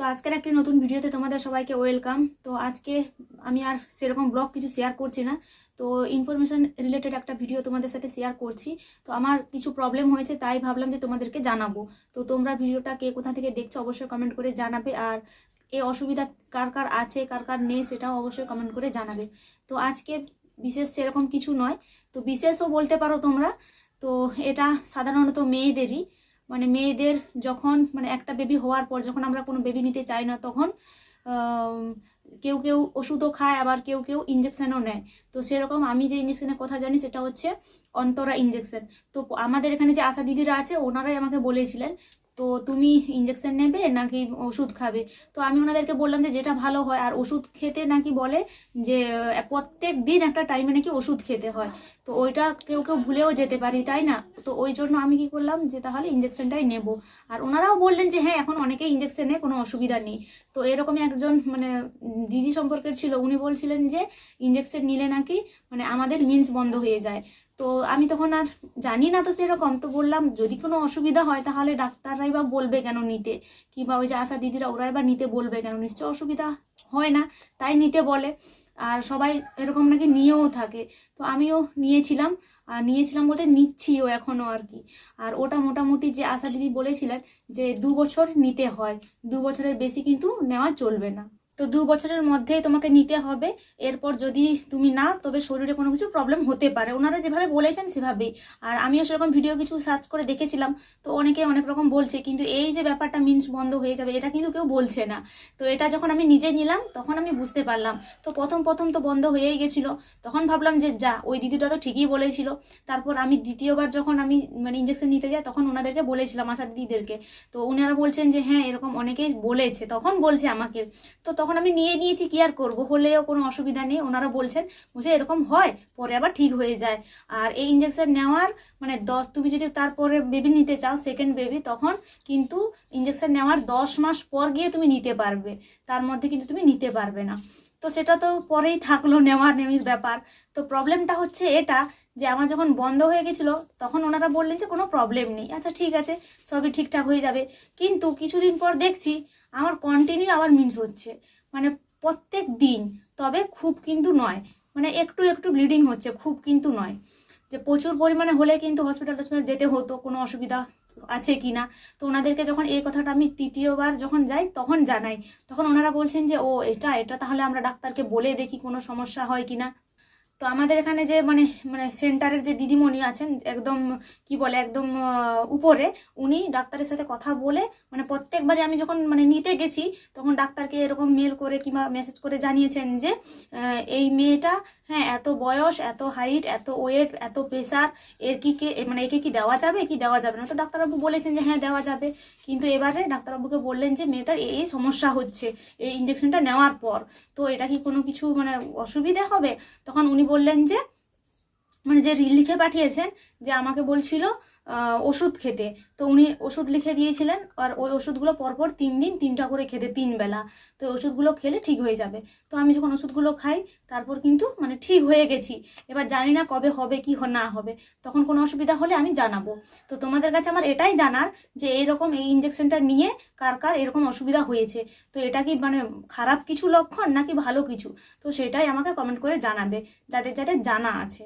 তো আজকের একটি নতুন ভিডিওতে তোমাদের সবাইকে ওয়েলকাম তো আজকে আমি আর সেরকম ব্লগ কিছু শেয়ার করছি না। তো ইনফরমেশন রিলেটেড একটা ভিডিও তোমাদের সাথে শেয়ার করছি। তো আমার কিছু প্রবলেম হয়েছে, তাই ভাবলাম যে তোমাদেরকে জানাব। তো তোমরা ভিডিওটা কে কোথা থেকে দেখছ অবশ্যই কমেন্ট করে জানাবে। আর এই অসুবিধা কার কার আছে, কার কার নেই সেটাও অবশ্যই কমেন্ট করে জানাবে। তো আজকে বিশেষ সেরকম কিছু নয়। তো বিশেষও বলতে পারো তোমরা, তো এটা সাধারণত মেয়েদেরই। মানে মেয়েদের যখন মানে একটা বেবি হওয়ার পর যখন আমরা কোনো বেবি নিতে চাই না, তখন কেউ কেউ ওষুধও খায়, আবার কেউ কেউ ইঞ্জেকশানও নেয়। তো সেরকম আমি যে ইঞ্জেকশানের কথা জানি সেটা হচ্ছে অন্তরা ইঞ্জেকশান তো আমাদের এখানে যে আশা দিদিরা আছে, ওনারাই আমাকে বলেছিলেন তো তুমি ইঞ্জেকশন নেবে নাকি ওষুধ খাবে? তো আমি ওনাদেরকে বললাম যে যেটা ভালো হয়, আর ওষুধ খেতে নাকি বলে যে প্রত্যেক দিন একটা টাইমে নাকি ওষুধ খেতে হয়। তো ওইটা কেউ কেউ ভুলেও যেতে পারি, তাই না? তো ওই জন্য আমি কি করলাম যে তাহলে ইঞ্জেকশনটাই নেব। আর ওনারাও বললেন যে হ্যাঁ এখন অনেকেই ইঞ্জেকশন নেয় কোনো অসুবিধা নেই। তো এরকমই একজন মানে দিদি সম্পর্কের ছিল, উনি বলছিলেন যে ইঞ্জেকশন নিলে নাকি মানে আমাদের মিন্স বন্ধ হয়ে যায়। তো আমি তখন আর জানি না তো সেরকম। তো বললাম, যদি কোনো অসুবিধা হয় তাহলে ডাক্তাররাই বা বলবে কেন নিতে? কিংবা ওই যে আশা দিদিরা ওরাই বা নিতে বলবে কেন? নিশ্চয় অসুবিধা হয় না, তাই নিতে বলে। আর সবাই এরকম নাকি নিয়েও থাকে। তো আমিও নিয়েছিলাম, আর নিয়েছিলাম বলতে নিচ্ছিও এখনও আর কি। আর ওটা মোটামুটি যে আশা দিদি বলেছিলেন যে দু বছর নিতে হয়, দু বছরের বেশি কিন্তু নেওয়া চলবে না। তো দু বছরের মধ্যেই তোমাকে নিতে হবে। এরপর যদি তুমি না তবে শরীরে কোনো কিছু প্রবলেম হতে পারে। ওনারা যেভাবে বলেছেন, সেভাবেই। আর আমিও সেরকম ভিডিও কিছু সার্চ করে দেখেছিলাম, তো অনেকে অনেক রকম বলছে, কিন্তু এই যে ব্যাপারটা মিন্স বন্ধ হয়ে যাবে, এটা কিন্তু কেউ বলছে না। তো এটা যখন আমি নিজে নিলাম, তখন আমি বুঝতে পারলাম। তো প্রথম প্রথম তো বন্ধ হয়েই গেছিল। তখন ভাবলাম যে, যা, ওই দিদিটা তো ঠিকই বলেছিল। তারপর আমি দ্বিতীয়বার যখন আমি মানে ইঞ্জেকশন নিতে যাই, তখন ওনাদেরকে বলেছিলাম, আশা দিদিদেরকে। তো ওনারা বলছেন যে হ্যাঁ এরকম অনেকেই বলেছে। তখন বলছে আমাকে। তো তখন আমি নিয়ে নিয়েছি, কি আর করব? হলেও কোনো অসুবিধা নেই। ওনারা বলছেন বলছে এরকম হয়, পরে আবার ঠিক হয়ে যায়। আর এই ইঞ্জেকশন নেওয়ার মানে দশ, তুমি যদি তারপরে বেবি নিতে চাও সেকেন্ড বেবি তখন কিন্তু ইঞ্জেকশন নেওয়ার দশ মাস পর গিয়ে তুমি নিতে পারবে। তার মধ্যে কিন্তু তুমি নিতে পারবে না। তো সেটা তো পরেই থাকল নেওয়ার নেমির ব্যাপার। তো প্রবলেমটা হচ্ছে এটা যে আমার যখন বন্ধ হয়ে গেছিল, তখন ওনারা বললেন যে কোনো প্রবলেম নেই। আচ্ছা ঠিক আছে, সবই ঠিকঠাক হয়ে যাবে। কিন্তু কিছুদিন পর দেখছি আমার কন্টিনিউ আবার মিন্স হচ্ছে। মানে প্রত্যেক দিন, তবে খুব কিন্তু নয়। মানে একটু একটু ব্লিডিং হচ্ছে, খুব কিন্তু নয়। যে প্রচুর পরিমাণে হলে কিন্তু হসপিটাল টসপিটাল যেতে হতো, কোনো অসুবিধা আছে কি না তো ওনাদেরকে যখন এই কথাটা আমি তৃতীয়বার যখন যাই, তখন জানাই। তখন ওনারা বলছেন যে, ও, এটা এটা তাহলে আমরা ডাক্তারকে বলে দেখি কোনো সমস্যা হয় কি না তো আমাদের এখানে যে মানে মানে সেন্টারের যে দিদিমণি আছেন, একদম কি বলে, একদম উপরে, উনি ডাক্তারের সাথে কথা বলে মানে প্রত্যেকবারই আমি যখন মানে নিতে গেছি, তখন ডাক্তারকে এরকম মেল করে কিংবা মেসেজ করে জানিয়েছেন যে এই মেয়েটা হ্যাঁ এত বয়স, এত হাইট এত ওয়েট এত প্রেশার এর কি কে মানে একে কি দেওয়া যাবে, কি দেওয়া যাবে না? তো ডাক্তারবাবু বলেছেন যে হ্যাঁ দেওয়া যাবে। কিন্তু এবারে ডাক্তারবাবুকে বললেন যে, মেয়েটার এই সমস্যা হচ্ছে, এই ইঞ্জেকশনটা নেওয়ার পর। তো এটা কি কোনো কিছু মানে অসুবিধা হবে? তখন উনি বললেন যে মানে যে লিখে পাঠিয়েছেন যে আমাকে বলছিল ওষুধ খেতে। তো উনি ওষুধ লিখে দিয়েছিলেন আর ওই ওষুধগুলো পরপর তিন দিন তিনটা করে খেতে, তিন বেলা। তো ওষুধগুলো খেলে ঠিক হয়ে যাবে। তো আমি যখন ওষুধগুলো খাই, তারপর কিন্তু মানে ঠিক হয়ে গেছি। এবার জানি না কবে হবে, কি না হবে। তখন কোনো অসুবিধা হলে আমি জানাব। তো তোমাদের কাছে আমার এটাই জানার যে এইরকম এই ইঞ্জেকশনটা নিয়ে কার কার এরকম অসুবিধা হয়েছে। তো এটা কি মানে খারাপ কিছু লক্ষণ নাকি ভালো কিছু? তো সেটাই আমাকে কমেন্ট করে জানাবে, যাদের যাদের জানা আছে।